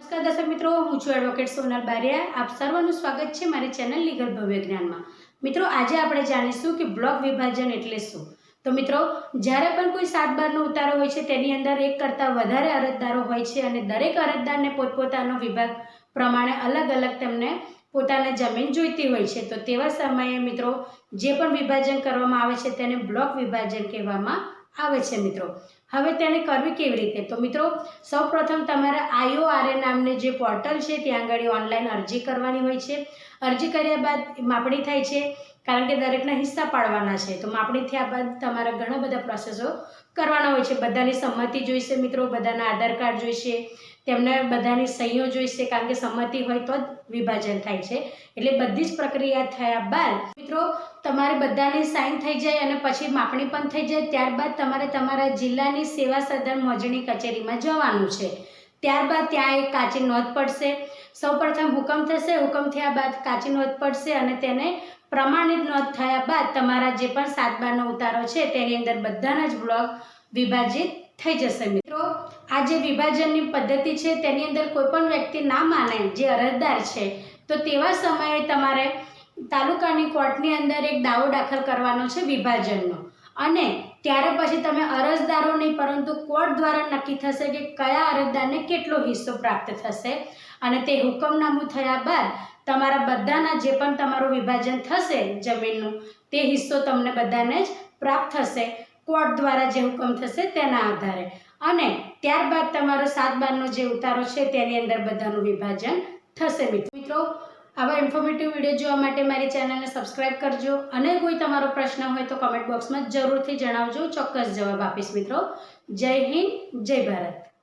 નમસ્કાર દર્શક મિત્રો, હું છું એડવોકેટ સોનલ બારિયા. આપ સર્વનું સ્વાગત છે મારી ચેનલ લીગલ ભવ્ય જ્ઞાનમાં. મિત્રો, આજે આપણે જાણીશું કે બ્લોક વિભાજન એટલે શું? તો મિત્રો, જ્યારે પણ કોઈ સાત બારનો ઉતારો હોય છે, તેની અંદર એક કરતાં વધારે અરજદારો હોય છે અને દરેક અરજદારને પોતપોતાનો વિભાગ પ્રમાણે અલગ અલગ તેમને પોતાના જમીન જોઈતી હોય છે. તો તેવા સમયે મિત્રો, જે પણ વિભાજન કરવામાં આવે છે, તેને બ્લોક વિભાજન કહેવામાં આવે છે મિત્રો. હવે તેને કરવી કેવી રીતે? તો મિત્રો, સૌપ્રથમ તમારે આઈઓઆરએ નામને જે પોર્ટલ છે, ત્યાં આગળ ઓનલાઈન અરજી કરવાની હોય છે. અરજી કર્યા બાદ માપણી થાય છે. કારણ કે દરેકના હિસ્સા પાડવાના છે. તો માપણી થયા બાદ તમારા ઘણા બધા પ્રોસેસો કરવાના હોય છે. બધાની સંમતિ જોઈશે મિત્રો, બધાના આધાર કાર્ડ જોઈશે, તેમને બધાની સહીઓ જોઈશે, કારણ કે સંમતિ હોય તો જ વિભાજન થાય છે. એટલે બધી જ પ્રક્રિયા થયા બાદ મિત્રો, તમારે બધાની સાઇન થઈ જાય અને પછી માપણી પણ થઈ જાય. ત્યારબાદ તમારે તમારા જિલ્લાની સેવા સદન મોજણી કચેરીમાં જવાનું છે. ત્યારબાદ ત્યાં એક કાચી નોંધ પડશે. સૌપ્રથમ હુકમ થશે. હુકમ થયા બાદ કાચી નોંધ પડશે અને તેને પ્રમાણિત નોંધ થયા બાદ તમારા જે પણ સાત બારનો ઉતારો છે, તેની અંદર બધાના જ બ્લોક વિભાજિત થઈ જશે. મિત્રો, આ જે વિભાજનની પદ્ધતિ છે, તેની અંદર કોઈ પણ વ્યક્તિ ના માને, જે અરજદાર છે, તો તેવા સમયે તમારે તાલુકાની કોર્ટની અંદર એક દાવો દાખલ કરવાનો છે વિભાજનનો. અને ત્યારે પછી તમે અરજદારો નહીં, પરંતુ કોર્ટ દ્વારા નક્કી થશે કે કયા અરજદારને કેટલો હિસ્સો પ્રાપ્ત થશે. અને તે હુકમનામું થયા બાદ તમારા બધાના જે પણ તમારું વિભાજન થશે જમીનનું, તે હિસ્સો તમને બધાને જ પ્રાપ્ત થશે. કોર્ટ દ્વારા જે હુકમ થશે તેના આધારે. અને ત્યારબાદ તમારો સાત બારનો જે ઉતારો છે તેની અંદર બધાનું વિભાજન થશે મિત્રો મિત્રો. આવા ઇન્ફોર્મેટિવ વીડિયો જોવા માટે મારી ચેનલને સબસ્ક્રાઇબ કરજો. અને કોઈ તમારો પ્રશ્ન હોય તો કમેન્ટ બોક્સમાં જરૂરથી જણાવજો. ચોક્કસ જવાબ આપીશ મિત્રો. જય હિન્દ, જય ભારત.